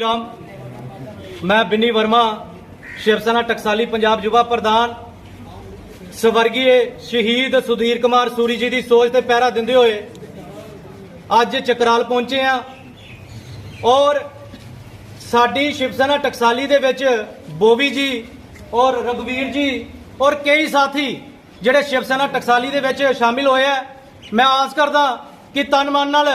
ਰਾਮ। ਮੈਂ ਬਿੰਨੀ ਵਰਮਾ ਸ਼ਿਵ ਸੈਨਾ ਟਕਸਾਲੀ ਪੰਜਾਬ ਯੁਵਾ ਪ੍ਰਧਾਨ। ਸਵਰਗੀ ਸ਼ਹੀਦ ਸੁਧੀਰ ਕੁਮਾਰ ਸੂਰੀ ਜੀ ਦੀ ਸੋਚ ਤੇ ਪਹਿਰਾ ਦਿੰਦੇ ਹੋਏ ਅੱਜ ਚਕਰਾਲ ਪਹੁੰਚੇ ਆ ਔਰ ਸਾਡੀ ਸ਼ਿਵ ਸੈਨਾ ਟਕਸਾਲੀ ਦੇ ਵਿੱਚ ਬੋਵੀ ਜੀ ਔਰ ਰਗਵੀਰ ਜੀ ਔਰ ਕਈ ਸਾਥੀ ਜਿਹੜੇ ਸ਼ਿਵ ਸੈਨਾ ਟਕਸਾਲੀ ਦੇ ਵਿੱਚ ਸ਼ਾਮਿਲ ਹੋਏ ਆ। ਮੈਂ ਆਸ ਕਰਦਾ ਕਿ ਤਨ ਮਨ ਨਾਲ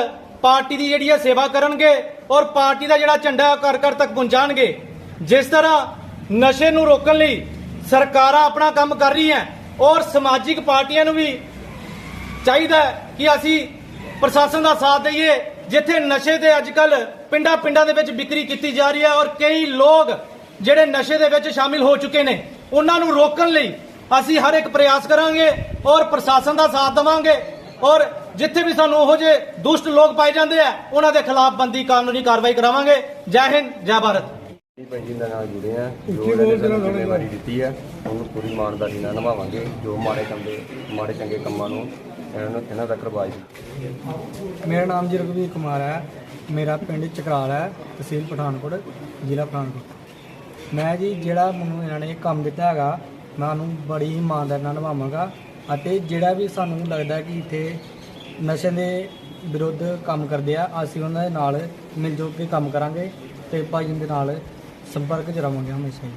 ਪਾਰਟੀ ਦੀ ਜਿਹੜੀ ਹੈ ਸੇਵਾ ਕਰਨਗੇ ਔਰ ਪਾਰਟੀ ਦਾ ਜਿਹੜਾ ਝੰਡਾ ਹੈ ਘਰ ਘਰ ਤੱਕ ਪਹੁੰਚਾਣਗੇ ਜਿਸ ਤਰ੍ਹਾਂ ਨਸ਼ੇ ਨੂੰ ਰੋਕਣ ਲਈ ਸਰਕਾਰਾਂ ਆਪਣਾ ਕੰਮ ਕਰ ਰਹੀਆਂ ਔਰ ਸਮਾਜਿਕ ਪਾਰਟੀਆਂ ਨੂੰ ਵੀ ਚਾਹੀਦਾ ਕਿ ਅਸੀਂ ਪ੍ਰਸ਼ਾਸਨ ਦਾ ਸਾਥ ਦਈਏ, ਜਿੱਥੇ ਨਸ਼ੇ ਦੇ ਅੱਜਕੱਲ ਪਿੰਡਾਂ ਪਿੰਡਾਂ ਦੇ ਵਿੱਚ ਵਿਕਰੀ ਕੀਤੀ ਜਾ ਰਹੀ ਹੈ ਔਰ ਕਈ ਲੋਕ ਜਿਹੜੇ ਨਸ਼ੇ ਦੇ ਵਿੱਚ ਸ਼ਾਮਿਲ ਹੋ ਚੁੱਕੇ ਨੇ, ਉਹਨਾਂ ਨੂੰ ਰੋਕਣ ਲਈ ਅਸੀਂ ਹਰ ਇੱਕ ਪ੍ਰਯਾਸ ਕਰਾਂਗੇ ਔਰ ਪ੍ਰਸ਼ਾਸਨ ਦਾ ਸਾਥ ਦੇਵਾਂਗੇ। ਔਰ ਜਿੱਥੇ ਵੀ ਸਾਨੂੰ ਉਹੋ ਜਿਹੇ ਦੁਸ਼ਟ ਲੋਕ ਪਾਏ ਜਾਂਦੇ ਆ ਉਹਨਾਂ ਦੇ ਖਿਲਾਫ ਬੰਦੀ ਕਾਨੂੰਨੀ ਕਾਰਵਾਈ ਕਰਾਵਾਂਗੇ। ਜੈ ਹਿੰਦ ਜੈ ਭਾਰਤ। ਜੀ ਭਾਈ ਜੀ ਦੇ ਨਾਲ ਜੁੜੇ ਆ। ਜੋ ਇਹਨਾਂ ਨੇ ਸਾਨੂੰ ਜ਼ਿੰਮੇਵਾਰੀ ਦਿੱਤੀ ਆ ਉਹਨੂੰ ਪੂਰੀ ਇਮਾਨਦਾਰੀ ਨਾਲ ਨਿਭਾਵਾਂਗੇ। ਜੋ ਮਾੜੇ ਕੰਮੇ ਮਾੜੇ ਚੰਗੇ ਕੰਮਾਂ ਨੂੰ ਇਹਨਾਂ ਨੂੰ ਇਹਨਾਂ ਤੱਕ ਰਵਾਜ ਮੇਰਾ ਨਾਮ ਜੀ ਰਘਵੀਰ ਕੁਮਾਰ ਹੈ। ਮੇਰਾ ਪਿੰਡ ਚਕਰਾਲ ਹੈ ਤਹਿਸੀਲ ਪਠਾਨਕੋਟ ਜ਼ਿਲ੍ਹਾ ਪਠਾਨਕੋਟ। ਮੈਂ ਜੀ ਜਿਹੜਾ ਮੈਨੂੰ ਇਹਨਾਂ ਨੇ ਕੰਮ ਦਿੱਤਾ ਹੈਗਾ ਮੈਂ ਉਹਨੂੰ ਬੜੀ ਇਮਾਨਦਾਰੀ ਨਾਲ ਨਿਭਾਵਾਂਗਾ। ਅਤੇ ਜਿਹੜਾ ਵੀ ਸਾਨੂੰ ਲੱਗਦਾ ਕਿ ਇੱਥੇ ਨਸ਼ੇ ਦੇ ਵਿਰੁੱਧ ਕੰਮ ਕਰਦੇ ਆ, ਅਸੀਂ ਉਹਨਾਂ ਦੇ ਨਾਲ ਮਿਲ ਜੁਲ ਕੇ ਕੰਮ ਕਰਾਂਗੇ ਤੇ ਭਾਈ ਦੇ ਨਾਲ ਸੰਪਰਕ ਚ ਰਵਾਂਗੇ ਹਮੇਸ਼ਾ ਹੀ।